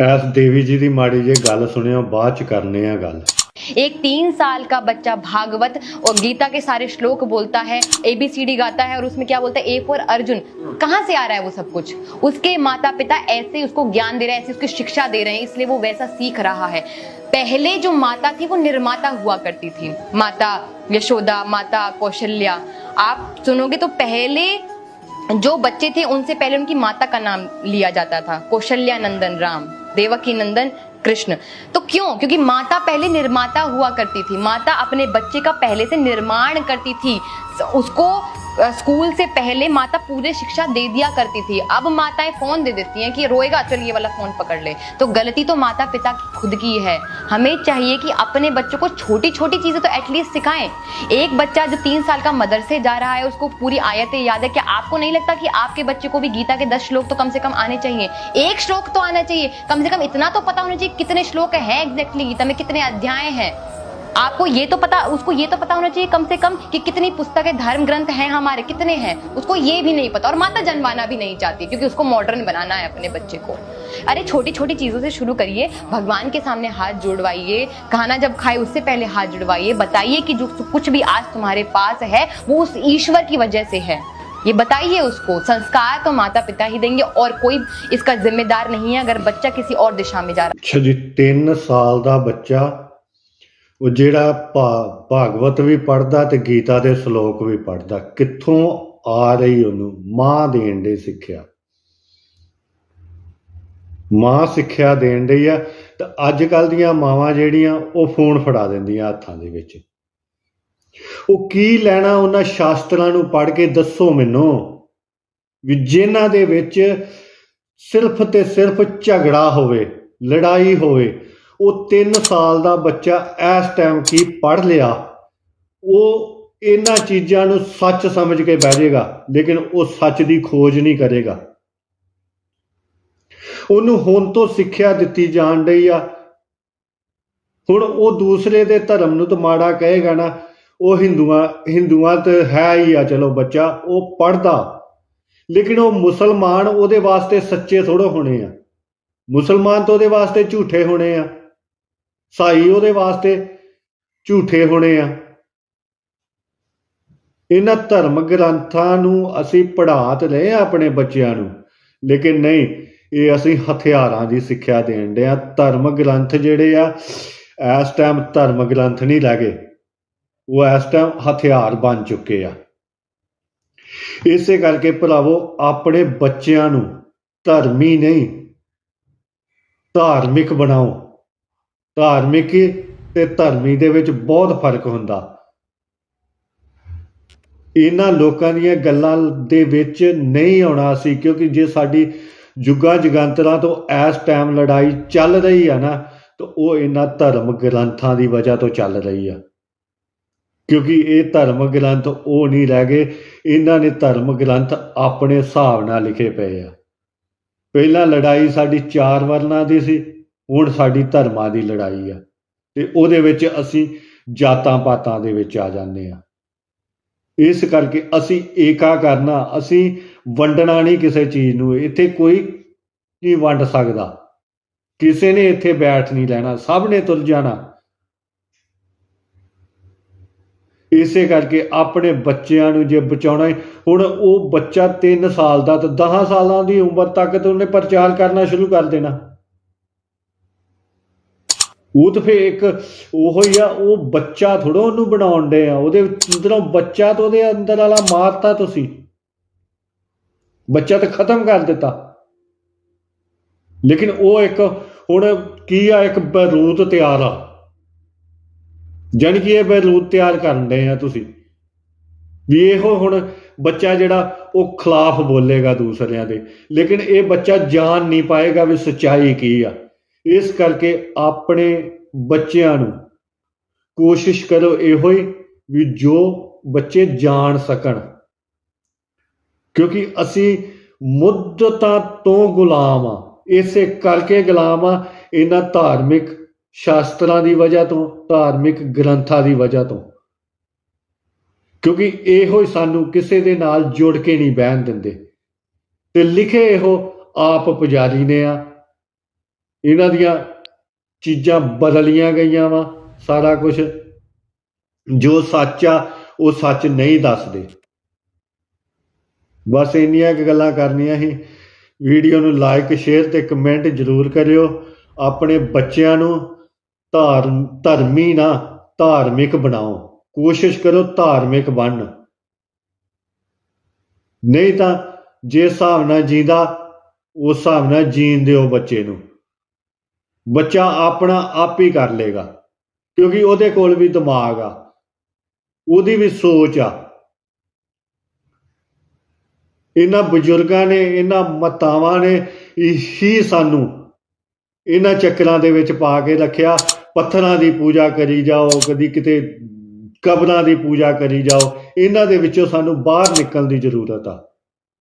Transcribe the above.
S Devi ji ਦੀ ਮਾੜੀ ਜੇ ਗੱਲ ਸੁਣਿਓ ਬਾਅਦ ਚ ਕਰਨੇ ਆ ਗੱਲ एक तीन साल का बच्चा भागवत और गीता के सारे श्लोक बोलता है एबीसीडी गाता है और उसमें क्या बोलता है ए फॉर अर्जुन कहाँ से आ रहा है वो सब कुछ उसके माता पिता ऐसे उसको ज्ञान दे रहे हैं ऐसे उसकी शिक्षा दे रहे हैं इसलिए वो वैसा सीख रहा है पहले जो माता थी वो निर्माता हुआ करती थी माता यशोदा माता कौशल्या आप सुनोगे तो पहले जो बच्चे थे उनसे पहले उनकी माता का नाम लिया जाता था कौशल्या नंदन राम देवकी नंदन कृष्ण तो क्यों क्योंकि माता पहले निर्माता हुआ करती थी माता अपने बच्चे का पहले से निर्माण करती थी उसको अ, स्कूल से पहले माता पूरे शिक्षा दे दिया करती थी। अब माताएँ फ़ोन दे देती हैं कि रोएगा, चल ये वाला फ़ोन पकड़ ले। तो गलती तो माता पिता की खुद की है। हमें चाहिए कि अपने बच्चों को छोटी छोटी चीज़ें तो एटलीस्ट सिखाएँ। एक बच्चा जो तीन साल का मदरसे जा रहा है, उसको पूरी आयतें याद है क्या आपको नहीं लगता कि आपके बच्चे को भी गीता के दस श्लोक तो कम से कम आने चाहिए? एक श्लोक तो आना चाहिए। कम से कम इतना तो पता होना चाहिए कितने श्लोक है एग्जैक्टली गीता में कितने अध्याय हैं? आपको ये तो पता, उसको ये तो पता होना चाहिए कम से कम कि कितनी पुस्तकें, धर्म ग्रंथ हैं हमारे, कितने हैं, उसको ये भी नहीं पता। और माता जनवाना भी नहीं चाहती, क्योंकि उसको मॉडर्न बनाना है अपने बच्चे को। अरे छोटी छोटी चीज़ों से शुरू करिए, भगवान के सामने हाथ जुड़वाइए, खाना जब खाए उससे पहले हाथ जुड़वाइए, बताइए कि जो कुछ भी आज तुम्हारे पास है, वो उस ईश्वर की वजह से है। ये बताइए उसको, संस्कार तो माता पिता ही देंगे, और कोई इसका जिम्मेदार नहीं है अगर बच्चा किसी और दिशा में जा रहा है। अच्छा जी, तीन साल का बच्चा ਉਹ ਜਿਹੜਾ ਭਾ- ਭਾਗਵਤ ਵੀ ਪੜਦਾ ਤੇ ਗੀਤਾ ਦੇ ਸ਼ਲੋਕ ਵੀ ਪੜਦਾ ਕਿੱਥੋਂ ਆ ਰਹੀ ਉਹਨੂੰ? ਮਾਂ ਦੇਣ ਦੇ ਸਿੱਖਿਆ। ਮਾਂ ਸਿੱਖਿਆ ਦੇਣ ਡਈ ਆ, ਤੇ ਅੱਜ ਕੱਲ ਦੀਆਂ ਮਾਵਾਂ ਜਿਹੜੀਆਂ, ਉਹ ਫੋਨ ਫੜਾ ਦਿੰਦੀਆਂ ਹੱਥਾਂ ਦੇ ਵਿੱਚ। ਉਹ ਕੀ ਲੈਣਾ ਉਹਨਾਂ ਸ਼ਾਸਤਰਾਂ ਨੂੰ ਪੜ੍ਹ ਕੇ, ਦੱਸੋ ਮੈਨੂੰ? ਵੀ ਜਿਨ੍ਹਾਂ ਦੇ ਵਿੱਚ ਸਿਰਫ ਤੇ ਸਿਰਫ ਝਗੜਾ ਹੋਵੇ, ਲੜਾਈ ਹੋਵੇ ਉਹ 3 ਸਾਲ ਦਾ ਬੱਚਾ ਇਸ ਟਾਈਮ ਕੀ ਪੜ ਲਿਆ, ਉਹ ਇਹਨਾਂ ਚੀਜ਼ਾਂ ਨੂੰ ਸੱਚ ਸਮਝ ਕੇ ਬਹਿ ਜਾਏਗਾ, ਲੇਕਿਨ ਉਹ ਸੱਚ ਦੀ ਖੋਜ ਨਹੀਂ ਕਰੇਗਾ। ਉਹਨੂੰ ਹੁਣ ਤੋਂ ਸਿੱਖਿਆ ਦਿੱਤੀ ਜਾਣ ਰਹੀ ਆ। ਹੁਣ ਉਹ ਦੂਸਰੇ ਦੇ ਧਰਮ ਨੂੰ ਤਾਂ ਮਾੜਾ ਕਹੇਗਾ ਨਾ, ਉਹ ਹਿੰਦੂਆਂ ਹਿੰਦੂਆਂ ਤੇ ਹੈ ਹੀ ਆ, ਚਲੋ ਬੱਚਾ, ਉਹ ਪੜਦਾ ਲੇਕਿਨ ਉਹ ਮੁਸਲਮਾਨ ਉਹਦੇ ਵਾਸਤੇ ਸੱਚੇ ਥੋੜੋ ਹੋਣੇ ਆ। ਮੁਸਲਮਾਨ ਤਾਂ ਉਹਦੇ ਵਾਸਤੇ ਝੂਠੇ ਹੋਣੇ ਆ। ਸਾਈ ਉਹਦੇ ਵਾਸਤੇ ਝੂਠੇ ਹੋਣੇ ਆ। ਇਹਨਾਂ ਧਰਮ ਗ੍ਰੰਥਾਂ ਨੂੰ ਅਸੀਂ ਪੜ੍ਹਾ ਤੇ ਲਏ ਆ ਆਪਣੇ ਬੱਚਿਆਂ ਨੂੰ। ਲੇਕਿਨ ਨਹੀਂ, ਇਹ ਅਸੀਂ ਹਥਿਆਰਾਂ ਦੀ ਸਿੱਖਿਆ ਦੇਣ ਦੇ ਆ। ਧਰਮ ਗ੍ਰੰਥ ਜਿਹੜੇ ਆ, ਇਸ ਟਾਈਮ ਧਰਮ ਗ੍ਰੰਥ ਨਹੀਂ ਲੱਗੇ ਉਹ ਇਸ ਟਾਈਮ ਹਥਿਆਰ ਬਣ ਚੁੱਕੇ ਆ। ਇਸੇ ਕਰਕੇ ਭਰਾਵੋ, ਆਪਣੇ ਬੱਚਿਆਂ ਨੂੰ ਧਰਮੀ ਨਹੀਂ, ਧਾਰਮਿਕ ਬਣਾਓ। ਧਾਰਮਿਕ ਤੇ ਧਰਮੀ ਦੇ ਵਿੱਚ ਬਹੁਤ ਫ਼ਰਕ ਹੁੰਦਾ। ਇਹਨਾਂ ਲੋਕਾਂ ਦੀਆਂ ਗੱਲਾਂ ਦੇ ਵਿੱਚ ਨਹੀਂ ਆਉਣਾ ਸੀ, ਕਿਉਂਕਿ ਜੇ ਸਾਡੀ ਜੁਗਾਂ ਜਗੰਤਰਾਂ ਤੋਂ ਇਸ ਟਾਈਮ ਲੜਾਈ ਚੱਲ ਰਹੀ ਆ ਨਾ, ਤਾਂ ਉਹ ਇਹਨਾਂ ਧਰਮ ਗ੍ਰੰਥਾਂ ਦੀ ਵਜ੍ਹਾ ਤੋਂ ਚੱਲ ਰਹੀ ਆ। ਕਿਉਂਕਿ ਇਹ ਧਰਮ ਗ੍ਰੰਥ ਉਹ ਨਹੀਂ ਰਹਿ ਗਏ, ਇਹਨਾਂ ਨੇ ਧਰਮ ਗ੍ਰੰਥ ਆਪਣੇ ਹਿਸਾਬ ਨਾਲ ਲਿਖੇ ਪਏ ਆ। ਪਹਿਲਾਂ ਲੜਾਈ ਸਾਡੀ ਚਾਰ ਵਰਨਾਂ ਦੀ ਸੀ ਹੁਣ ਸਾਡੀ ਧਰਮਾਂ ਦੀ ਲੜਾਈ ਆ ਤੇ ਉਹਦੇ ਵਿੱਚ ਅਸੀਂ ਜਾਤਾਂ ਪਾਤਾਂ ਦੇ ਵਿੱਚ ਆ ਜਾਂਦੇ ਆ। ਇਸ ਕਰਕੇ ਅਸੀਂ ਏਕਾ ਕਰਨਾ, ਅਸੀਂ ਵੰਡਣਾ ਨਹੀਂ ਕਿਸੇ ਚੀਜ਼ ਨੂੰ, ਇੱਥੇ ਕੋਈ ਨਹੀਂ ਵੰਡ ਸਕਦਾ। ਕਿਸੇ ਨੇ ਇੱਥੇ ਬੈਠ ਨਹੀਂ ਲੈਣਾ, ਸਭ ਨੇ ਤੁਰ ਜਾਣਾ। ਇਸੇ ਕਰਕੇ ਆਪਣੇ ਬੱਚਿਆਂ ਨੂੰ ਜੇ ਬਚਾਉਣਾ ਹੁਣ ਉਹ ਬੱਚਾ 3 ਸਾਲ ਦਾ ਤੇ 10 ਸਾਲਾਂ ਦੀ ਉਮਰ ਤੱਕ ਤੇ ਉਹਨੇ ਪ੍ਰਚਾਰ ਕਰਨਾ ਸ਼ੁਰੂ ਕਰ ਦੇਣਾ। ਉਹ ਤਾਂ ਫੇ ਇੱਕ ਉਹੋ ਹੀ ਆ, ਉਹ ਬੱਚਾ ਥੋੜਾ ਉਹਨੂੰ ਬਣਾਉਣ ਦੇ ਆ। ਉਹਦੇ ਅੰਦਰੋਂ ਬੱਚਾ ਤਾਂ ਉਹਦੇ ਅੰਦਰ ਵਾਲਾ ਮਾਰਤਾ ਤੁਸੀਂ। ਬੱਚਾ ਤਾਂ ਖਤਮ ਕਰ ਦਿੱਤਾ। ਲੇਕਿਨ ਉਹ ਇੱਕ ਹੁਣ ਕੀ ਆ, ਇੱਕ ਬਰੂਦ ਤਿਆਰ ਆ। ਜਾਣੀ ਕਿ ਇਹ ਬਰੂਦ ਤਿਆਰ ਕਰਨ ਦੇ ਆ ਤੁਸੀਂ। ਵੀ ਇਹੋ ਹੁਣ ਬੱਚਾ ਜਿਹੜਾ, ਉਹ ਖਿਲਾਫ ਬੋਲੇਗਾ ਦੂਸਰਿਆਂ ਦੇ। ਲੇਕਿਨ ਇਹ ਬੱਚਾ ਜਾਣ ਨਹੀਂ ਪਾਏਗਾ ਵੀ ਸੱਚਾਈ ਕੀ ਆ। ਇਸ ਕਰਕੇ ਆਪਣੇ ਬੱਚਿਆਂ ਨੂੰ ਕੋਸ਼ਿਸ਼ ਕਰੋ ਇਹੋ ਹੀ ਵੀ ਜੋ ਬੱਚੇ ਜਾਣ ਸਕਣ। ਕਿਉਂਕਿ ਅਸੀਂ ਮੁੱਦਤਾਂ ਤੋਂ ਗੁਲਾਮ ਆ। ਇਸੇ ਕਰਕੇ ਗੁਲਾਮ ਆ ਇਹਨਾਂ ਧਾਰਮਿਕ ਸ਼ਾਸਤਰਾਂ ਦੀ ਵਜ੍ਹਾ ਤੋਂ, ਧਾਰਮਿਕ ਗ੍ਰੰਥਾਂ ਦੀ ਵਜ੍ਹਾ ਤੋਂ। ਕਿਉਂਕਿ ਇਹੋ ਹੀ ਸਾਨੂੰ ਕਿਸੇ ਦੇ ਨਾਲ ਜੁੜ ਕੇ ਨਹੀਂ ਬਹਿਣ ਦਿੰਦੇ। ਤੇ ਲਿਖੇ ਇਹੋ ਆਪ ਪੁਜਾਰੀ ਨੇ ਆ। ਇਹਨਾਂ ਦੀਆਂ ਚੀਜ਼ਾਂ ਬਦਲੀਆਂ ਗਈਆਂ ਵਾ, ਸਾਰਾ ਕੁਝ ਜੋ ਸੱਚ ਆ, ਉਹ ਸੱਚ ਨਹੀਂ ਦੱਸਦੇ। ਬਸ ਇੰਨੀਆਂ ਕੁ ਗੱਲਾਂ ਕਰਨੀਆਂ ਸੀ। ਵੀਡੀਓ ਨੂੰ ਲਾਈਕ ਸ਼ੇਅਰ ਤੇ ਕਮੈਂਟ ਜ਼ਰੂਰ ਕਰਿਓ। ਆਪਣੇ ਬੱਚਿਆਂ ਨੂੰ ਧਾਰਮ ਧਰਮੀ ਨਾ, ਧਾਰਮਿਕ ਬਣਾਓ। ਕੋਸ਼ਿਸ਼ ਕਰੋ ਧਾਰਮਿਕ ਬਣਨ। ਨਹੀਂ ਤਾਂ ਜੇ ਹਿਸਾਬ ਨਾਲ ਜੀਂਦਾ, ਉਸ ਹਿਸਾਬ ਨਾਲ ਜੀਣ ਦਿਓ ਬੱਚੇ ਨੂੰ। ਬੱਚਾ ਆਪਣਾ ਆਪ ਹੀ ਕਰ ਲੇਗਾ ਕਿਉਂਕਿ ਉਹਦੇ ਕੋਲ ਵੀ ਦਿਮਾਗ ਆ, ਉਹਦੀ ਵੀ ਸੋਚ ਆ। ਇਹਨਾਂ ਬਜ਼ੁਰਗਾਂ ਨੇ, ਇਹਨਾਂ ਮਤਾਵਾਂ ਨੇ ਹੀ ਸਾਨੂੰ ਇਹਨਾਂ ਚੱਕਰਾਂ ਦੇ ਵਿੱਚ ਪਾ ਕੇ ਰੱਖਿਆ, ਪੱਥਰਾਂ ਦੀ ਪੂਜਾ ਕਰੀ ਜਾਓ, ਕਦੀ ਕਿਤੇ ਕਬਰਾਂ ਦੀ ਪੂਜਾ ਕਰੀ ਜਾਓ, ਇਹਨਾਂ ਦੇ ਵਿੱਚੋਂ ਸਾਨੂੰ ਬਾਹਰ ਨਿਕਲਣ ਦੀ ਜ਼ਰੂਰਤ ਆ।